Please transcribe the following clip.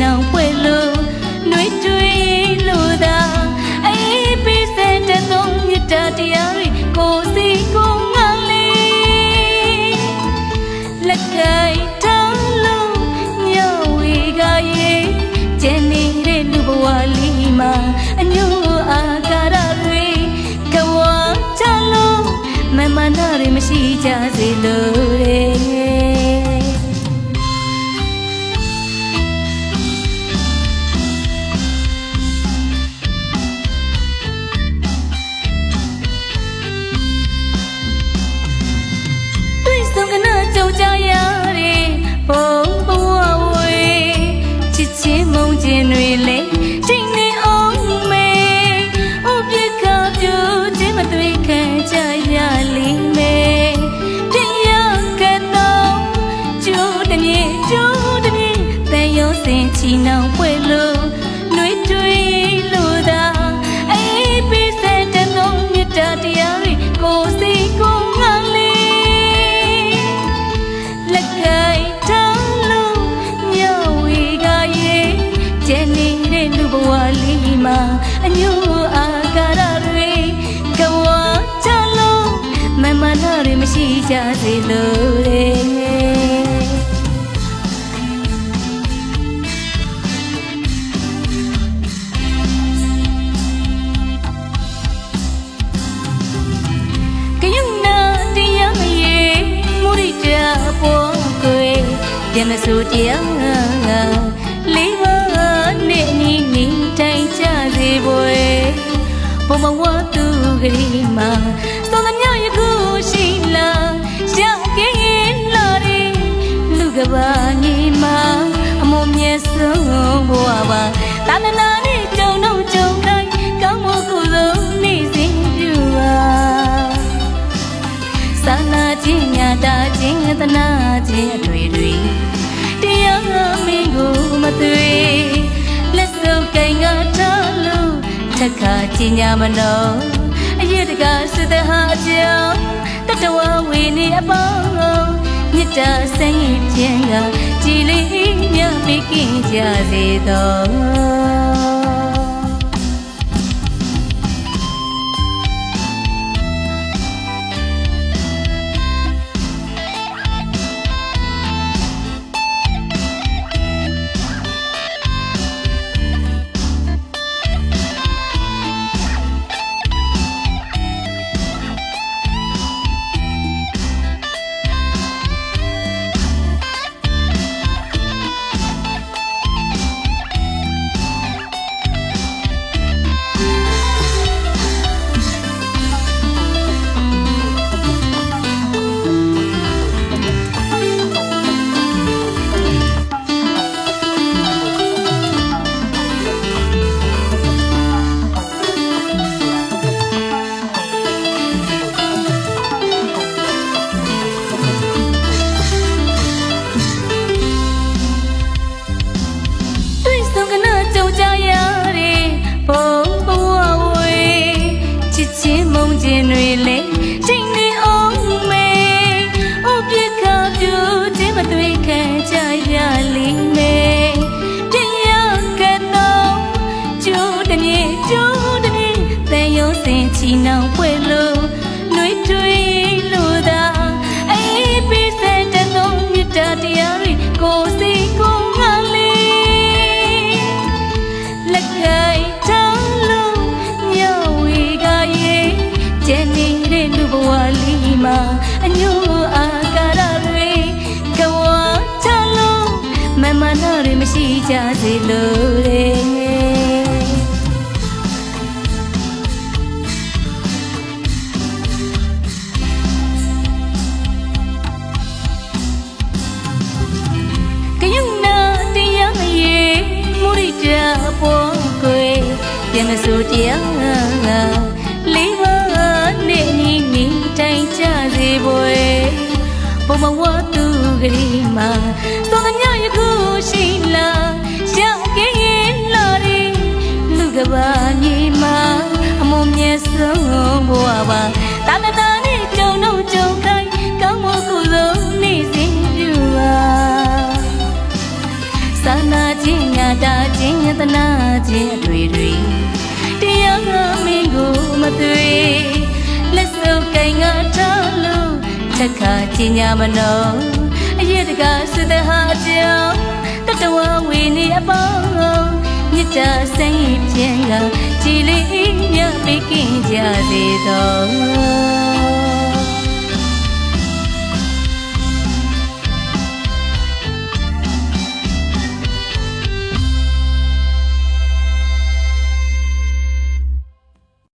နှောင်ပွဲလို့နှွေတွေ့လို့သာအေးပေးစတဲ့သုံးမြတ်တရားတွေကိုယ်စီကိုငါလေးလက်ကင်ထောင်းလုံးညဝေကရေကျန်နေတဲ့လူဘဝလေးမှာအညို့အာကာရတွေကဝချလုံးမမနာတွေမရှိကြစေလို့ ကျန်နေတဲ့လူဘဝလေးမှာအညို့အာကာရတွေကဝချလုံးမမနာတွေမရှိကြစေလို့တဲ့ကယုံနာတရားရေမုရိတပေါ်ကိုပြန်မဆိုတရား ဘုံဘဝသူကလေးမှာစောသမျှယခုရှိလာရောက်ကင်းလာတဲ့လူကဘာညီမှာအမုံမြတ်ဆုံးဘဝပါတာန ထက်ခါခြင်းညာမနောအရတကစသဟာအကြောင်းတတဝဝေနေအပေါင်းမြတ်တာစိတ်ခြင်းကကြည်လေးမြပြကင်းကြစေသောတွေ့ စင်ချီနှောင်ပွဲလို့နှွေတွေ့လို့သာအေးပေးစတဲ့သုံးမြတ်တရားတွေကိုယ်စီကိုငါလေးလက်ကင်ထောင်းလုံးညဝေကရေကျန်နေတဲ့လူဘဝလေးမှာအညို့အာကာရတွေကဝချလုံးမမနာတွေမရှိကြစေလို့တဲ့ မဆိုတရားလေးပါနဲ့နီးနီးတိုင်ကြစေပွေဘုံဘဝသူကလေးမှာသောကညယခုရှိလာရောက်ခဲ့ရင်လာရီလူကဘာမြေမှာအမုံမြတ်ဆုံးဘဝပါတာတတာနဲ့ကြုံတော့ကြုံခိုင်းကောင်းမှုကုသိုလ်နေ့စဉ်ပြုပါသာနာခြင်းညာတာခြင်းယတနာခြင်း ချက်ခါခြင်းညာမနောအရေးတကားစတဲ့ဟာကြောင့်တတဝဝေနေအပေါင်းမြစ်တာစိတ်ပြန်ကကြည်လေးမြပေးကင်းကြစေတော့